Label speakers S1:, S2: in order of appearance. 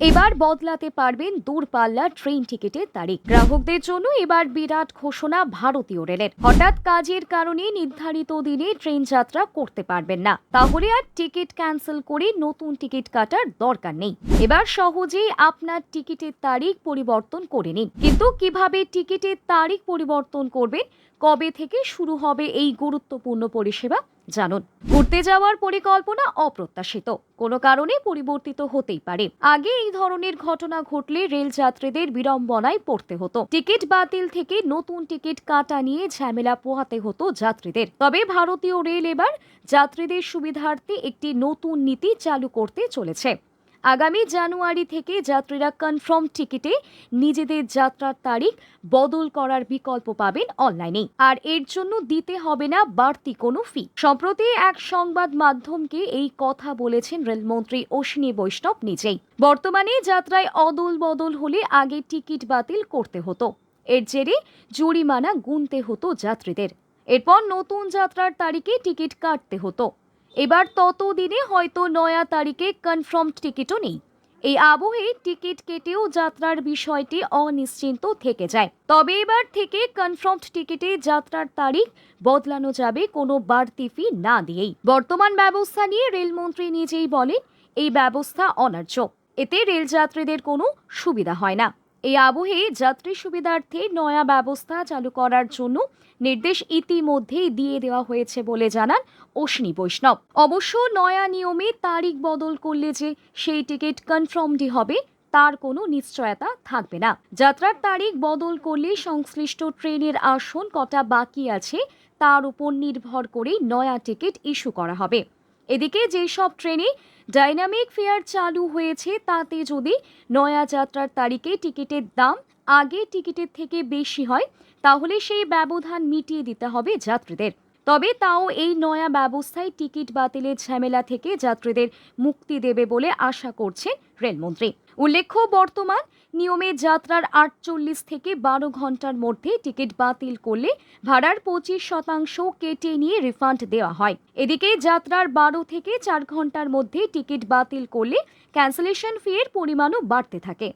S1: এবার বদলাতে পারবেন দূরপাল্লার ট্রেন টিকিটের তারিখ। গ্রাহকদের জন্য এবার বিরাট ঘোষণা ভারতীয় রেলের। হঠাৎ কাজের কারণে নির্ধারিত দিনে ট্রেন যাত্রা করতে পারবেন না। তাহলে আর টিকিট ক্যান্সেল করে নতুন টিকিট কাটার দরকার নেই। এবার সহজেই আপনার টিকিটের তারিখ পরিবর্তন করে নিন। কিন্তু কীভাবে টিকিটের তারিখ পরিবর্তন করবেন? কবে থেকে শুরু হবে এই গুরুত্বপূর্ণ পরিষেবা? জানুন। ঘুরতে যাওয়ার পরিকল্পনা অপ্রত্যাশিত। কোনো কারণে পরিবর্তিত হতেই পারে। আগে এই ধরনের ঘটনা ঘটলে রেল যাত্রীদের বিড়ম্বনায় পড়তে হতো। টিকিট বাতিল থেকে নতুন টিকিট কাটা নিয়ে ঝামেলা পোহাতে হতো যাত্রীদের। তবে ভারতীয় রেল এবার যাত্রীদের সুবিধার্থে একটি নতুন নীতি চালু করতে চলেছে। আগামী জানুয়ারি থেকে যাত্রীরা কনফার্ম টিকিটে নিজেদের যাত্রার তারিখ বদল করার বিকল্প পাবেন অনলাইনে আর এর জন্য দিতে হবে না বাড়তি কোনো ফি সম্প্রতি এক সংবাদ মাধ্যমকে এই কথা বলেছেন রেলমন্ত্রী অশ্বিনী বৈষ্ণব নিজেই। বর্তমানে যাত্রায় অদল বদল হলে আগে টিকিট বাতিল করতে হতো। এর জেরে জরিমানা গুনতে হতো যাত্রীদের। এরপর নতুন যাত্রার তারিখে টিকিট কাটতে হতো। এবার ততদিনে হয়তো নয়া তারিখে কনফার্ম টিকিটও নেই। এই আবহে টিকিট কেটেও যাত্রার বিষয়টি অনিশ্চিন্ত থেকে যায়। তবে এবার থেকে কনফার্মড টিকিটে যাত্রার তারিখ বদলানো যাবে কোনো বাড়তি ফি না দিয়েই। বর্তমান ব্যবস্থা নিয়ে রেলমন্ত্রী নিজেই বলেন, এই ব্যবস্থা অনার্য। এতে রেলযাত্রীদের কোনো সুবিধা হয় না। এই আবহে যাত্রী সুবিধার্থে নয়া ব্যবস্থা চালু করার জন্য নির্দেশ ইতিমধ্যেই দিয়ে দেওয়া হয়েছে বলে জানান অশ্বিনী বৈষ্ণব। অবশ্য নয়া নিয়মে তারিখ বদল করলে যে সেই টিকিট কনফার্মডই হবে, তার কোনো নিশ্চয়তা থাকবে না। যাত্রার তারিখ বদল করলে সংশ্লিষ্ট ট্রেনের আসন কটা বাকি আছে, তার উপর নির্ভর করে নয়া টিকিট ইস্যু করা হবে। এদিকে যেসব ট্রেনে ডাইনামিক ফেয়ার চালু হয়েছে তাতে যদি নয়া যাত্রার তারিখে টিকিটের দাম আগে টিকিটের থেকে বেশি হয়, তাহলে সেই ব্যবধান মিটিয়ে দিতে হবে যাত্রীদের। তবে তাও এই নয়া ব্যবস্থায় টিকিট বাতিলের ঝামেলা থেকে যাত্রীদের মুক্তি দেবে বলে আশা করছে রেলমন্ত্রী। উল্লেখ্য, বর্তমান নিয়মে যাত্রার আটচল্লিশ থেকে বারো ঘণ্টার মধ্যে টিকিট বাতিল করলে ভাড়ার পঁচিশ শতাংশ কেটে নিয়ে রিফান্ড দেওয়া হয়। এদিকে যাত্রার বারো থেকে চার ঘণ্টার মধ্যে টিকিট বাতিল করলে ক্যান্সেলেশন ফি এর পরিমাণও বাড়তে থাকে।